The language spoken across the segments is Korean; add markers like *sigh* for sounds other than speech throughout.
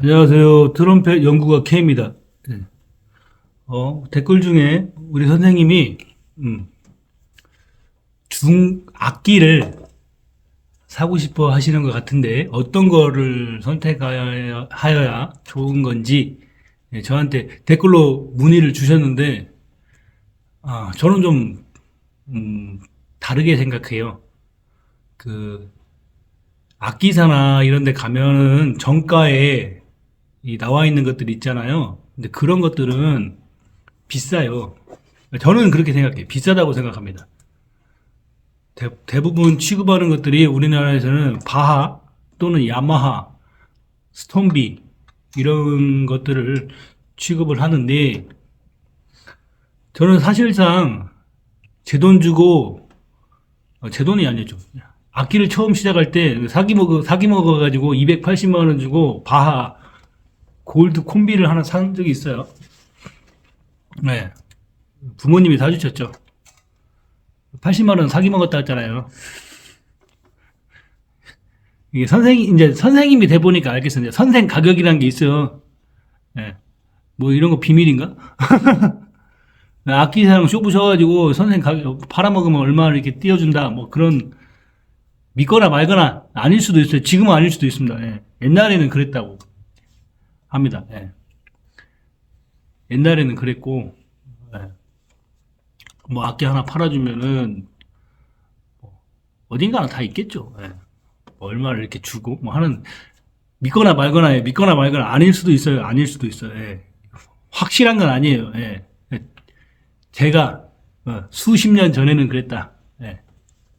안녕하세요. 트럼펫 연구가 K입니다. 네. 어, 댓글 중에 우리 선생님이, 음, 중, 악기를 사고 싶어 하시는 것 같은데, 어떤 거를 선택하여야 하여야 좋은 건지, 예, 저한테 댓글로 문의를 주셨는데, 아, 저는 좀, 음, 다르게 생각해요. 그, 악기사나 이런 데 가면은 정가에 이 나와 있는 것들 있잖아요. 근데 그런 것들은 비싸요. 저는 그렇게 생각해요. 비싸다고 생각합니다. 대, 대부분 취급하는 것들이 우리나라에서는 바하 또는 야마하, 스톤비 이런 것들을 취급을 하는데 저는 사실상 제 돈 주고 어, 제 돈이 아니죠. 악기를 처음 시작할 때 사기 먹어 사기 먹어 가지고 280만 원 주고 바하 골드 콤비를 하나 산 적이 있어요. 네. 부모님이 사주셨죠. 80만 원 사기 먹었다 했잖아요. 이게 선생님 이제 선생님이 돼 보니까 알겠어요. 선생 가격이라는 게 있어요. 예. 뭐 이런 거 비밀인가? *laughs* 악기 사랑 쇼 부셔가지고 선생 가격 팔아먹으면 얼마 이렇게 띄워준다. 뭐 그런 믿거나 말거나 아닐 수도 있어요. 지금은 아닐 수도 있습니다. 예. 옛날에는 그랬다고 합니다. 예. 옛날에는 그랬고 예. 뭐 악기 하나 팔아주면은 뭐 어딘가는 다 있겠죠. 예. 뭐 얼마를 이렇게 주고 뭐 하는 믿거나 말거나 예. 믿거나 말거나 아닐 수도 있어요. 아닐 수도 있어요. 예. 확실한 건 아니에요. 예. 예. 제가 어, 수십 년 전에는 그랬다. 예.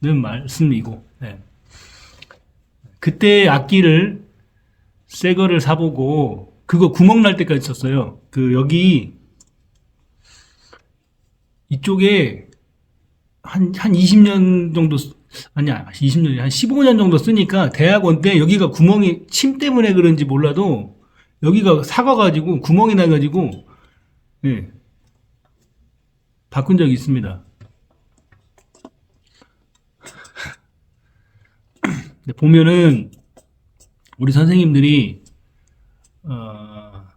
는 말씀이고 예. 그때 악기를 새 거를 사보고 그거 구멍 날 때까지 썼어요. 그 여기 이쪽에 한, 한 20년 정도, 쓰- 아니야, 20년이 한 15년 정도 쓰니까 대학원 때 여기가 구멍이 침 때문에 그런지 몰라도 여기가 사가가지고 구멍이 나가지고, 예, 바꾼 적이 있습니다. 보면은 우리 선생님들이 어,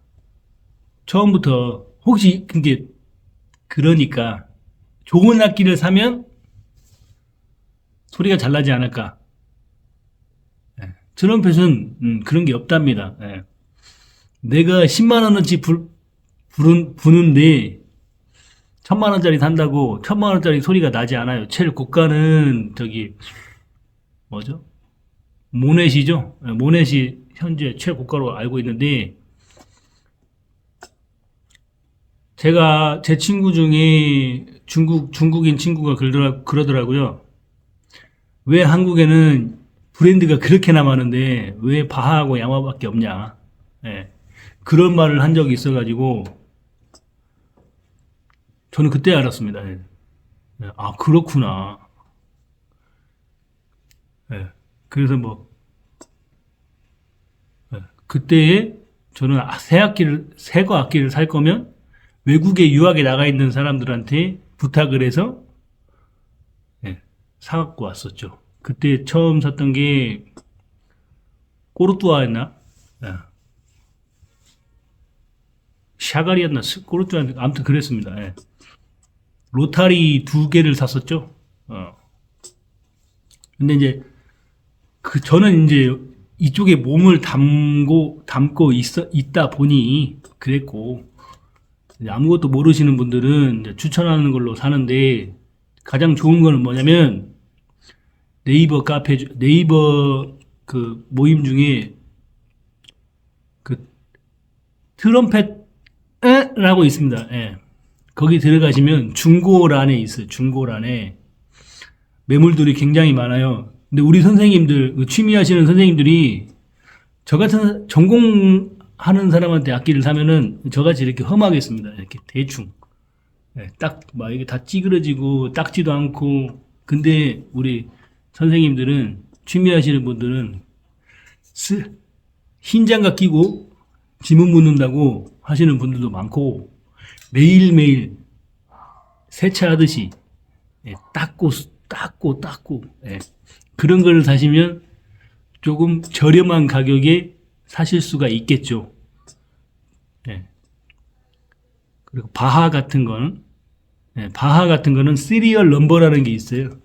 처음부터 혹시 그게 그러니까 좋은 악기를 사면 소리가 잘 나지 않을까? 예, 트럼펫은 음, 그런 게 없답니다. 예. 내가 10만 원어치 불, 부른, 부는데 천만 원짜리 산다고 천만 원짜리 소리가 나지 않아요. 제일 고가는 저기 뭐죠? 모넷이죠. 예, 모넷이 현재 최고가로 알고 있는데 제가 제 친구 중에 중국 중국인 친구가 그러더라, 그러더라고요. 왜 한국에는 브랜드가 그렇게나 많은데 왜 바하하고 야마밖에 없냐? 예. 그런 말을 한 적이 있어가지고 저는 그때 알았습니다. 예. 예, 아 그렇구나. 예. 그래서 뭐 예, 그때에 저는 아, 새 악기를 새거 악기를 살 거면 외국에 유학에 나가 있는 사람들한테 부탁을 해서 예, 사갖고 왔었죠. 그때 처음 샀던 게 꼬르뚜아였나? 예. 샤가리였나? 스- 꼬르뚜아 아무튼 그랬습니다. 예. 로타리 두 개를 샀었죠. 어. 근데 이제 그 저는 이제 이쪽에 몸을 담고 담고 있어 있다 보니 그랬고 아무것도 모르시는 분들은 추천하는 걸로 사는데 가장 좋은 거는 뭐냐면 네이버 카페 주- 네이버 그 모임 중에 그 트럼펫라고 있습니다. 예. 거기 들어가시면 중고란에 있어요. 중고란에 매물들이 굉장히 많아요. 근데 우리 선생님들, 그 취미 하시는 선생님들이 저 같은 전공하는 사람한테 악기를 사면은 저같이 이렇게 험하겠습니다. 이렇게 대충. 예, 딱, 막 이게 다 찌그러지고 닦지도 않고. 근데 우리 선생님들은 취미 하시는 분들은 쓰, 흰 장갑 끼고 지문 묻는다고 하시는 분들도 많고 매일매일 세차하듯이 예, 닦고 닦고 닦고 예. 그런 걸 사시면 조금 저렴한 가격에 사실 수가 있겠죠. 예. 그리고 바하 같은 거는 예, 바하 같은 거는 시리얼 넘버라는 게 있어요.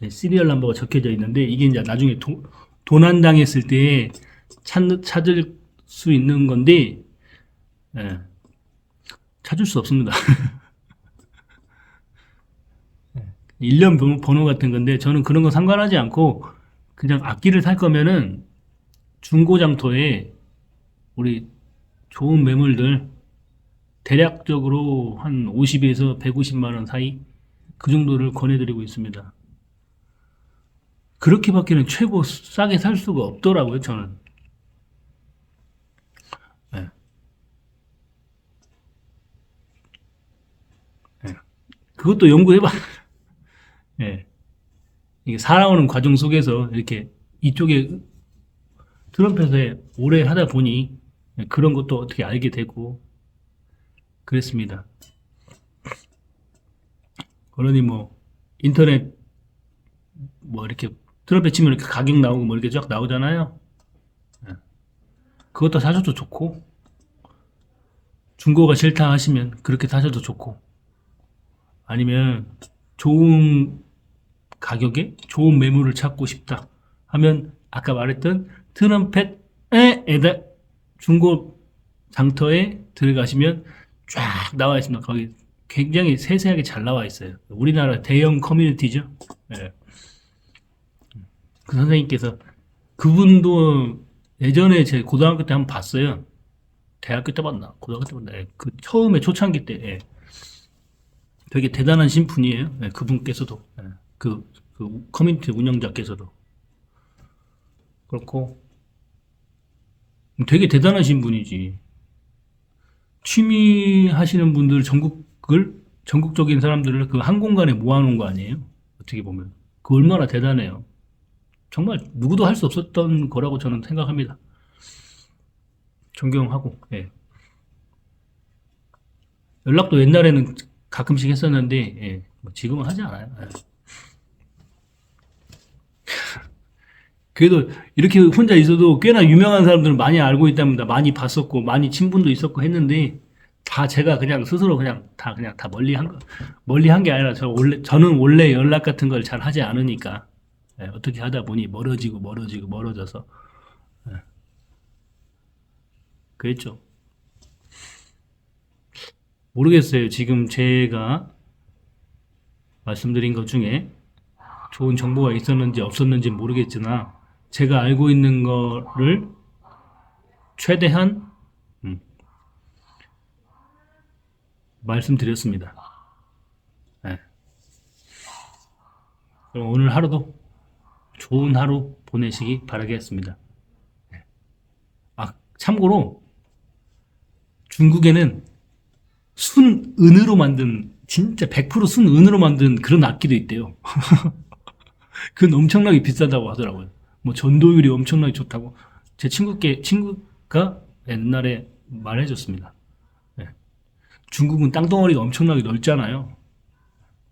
네, 시리얼 넘버가 적혀져 있는데 이게 이제 나중에 도, 도난당했을 때 찾, 찾을 수 있는 건데 예, 찾을 수 없습니다. *laughs* 예, 일련 번호, 번호 같은 건데 저는 그런 거 상관하지 않고 그냥 악기를 살 거면은 중고장터에 우리 좋은 매물들 대략적으로 한 50에서 150만 원 사이 그 정도를 권해드리고 있습니다. 그렇게밖에는 최고 싸게 살 수가 없더라고요, 저는. 예. 예. 그것도 연구해봐. 예. 이게 살아오는 과정 속에서 이렇게 이쪽에 트럼펫에 오래 하다 보니 그런 것도 어떻게 알게 되고 그랬습니다. 그러니 뭐 인터넷 뭐 이렇게 트럼펫 치면 이렇게 가격 나오고 뭐 이렇게 쫙 나오잖아요. 예. 그것도 사셔도 좋고 중고가 싫다 하시면 그렇게 사셔도 좋고 아니면 좋은 가격에 좋은 매물을 찾고 싶다 하면 아까 말했던 트럼펫에에다 중고 장터에 들어가시면 쫙 나와 있습니다. 거기 굉장히 세세하게 잘 나와 있어요. 우리나라 대형 커뮤니티죠. 예. 그 선생님께서 그분도 예전에 제 고등학교 때 한번 봤어요. 대학교 때 봤나? 고등학교 때 봤나? 예. 그 처음에 초창기 때 예. 되게 대단한 신분이에요. 예, 그분께서도 예. 그, 그 커뮤니티 운영자께서도 그렇고 되게 대단하신 분이지. 취미 하시는 분들 전국을 전국적인 사람들을 그 한 공간에 모아놓은 거 아니에요? 어떻게 보면 그 얼마나 대단해요. 정말 누구도 할 수 없었던 거라고 저는 생각합니다. 존경하고 예. 연락도 옛날에는 가끔씩 했었는데 예. 뭐 지금은 하지 않아요. 예. 그래도 이렇게 혼자 있어도 꽤나 유명한 사람들은 많이 알고 있답니다. 많이 봤었고, 많이 친분도 있었고 했는데, 다 제가 그냥 스스로 그냥 다 그냥 다 멀리 한 거, 멀리 한 게 아니라 저 원래, 저는 원래 연락 같은 걸 잘 하지 않으니까, 예, 어떻게 하다 보니 멀어지고 멀어지고 멀어져서, 예. 그랬죠. 모르겠어요. 지금 제가 말씀드린 것 중에 좋은 정보가 있었는지 없었는지 모르겠지만, 제가 알고 있는 거를 최대한 음, 말씀드렸습니다. 네. 그럼 오늘 하루도 좋은 하루 보내시기 바라겠습니다. 네. 아, 참고로 중국에는 순은으로 만든 진짜 100% 순은으로 만든 그런 악기도 있대요. *laughs* 그건 엄청나게 비싸다고 하더라고요. 뭐 전도율이 엄청나게 좋다고 제 친구께 친구가 옛날에 말해줬습니다. 예. 중국은 땅덩어리가 엄청나게 넓잖아요.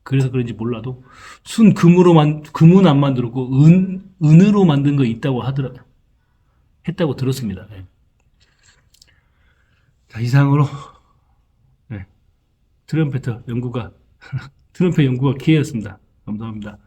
그래서 그런지 몰라도 순 금으로 만 금은 안 만들었고 은 은으로 만든 거 있다고 하더라 했다고 들었습니다. 예. 자 이상으로 예. 트럼펫터 연구가 *laughs* 트럼펫 연구가 기회였습니다. 감사합니다.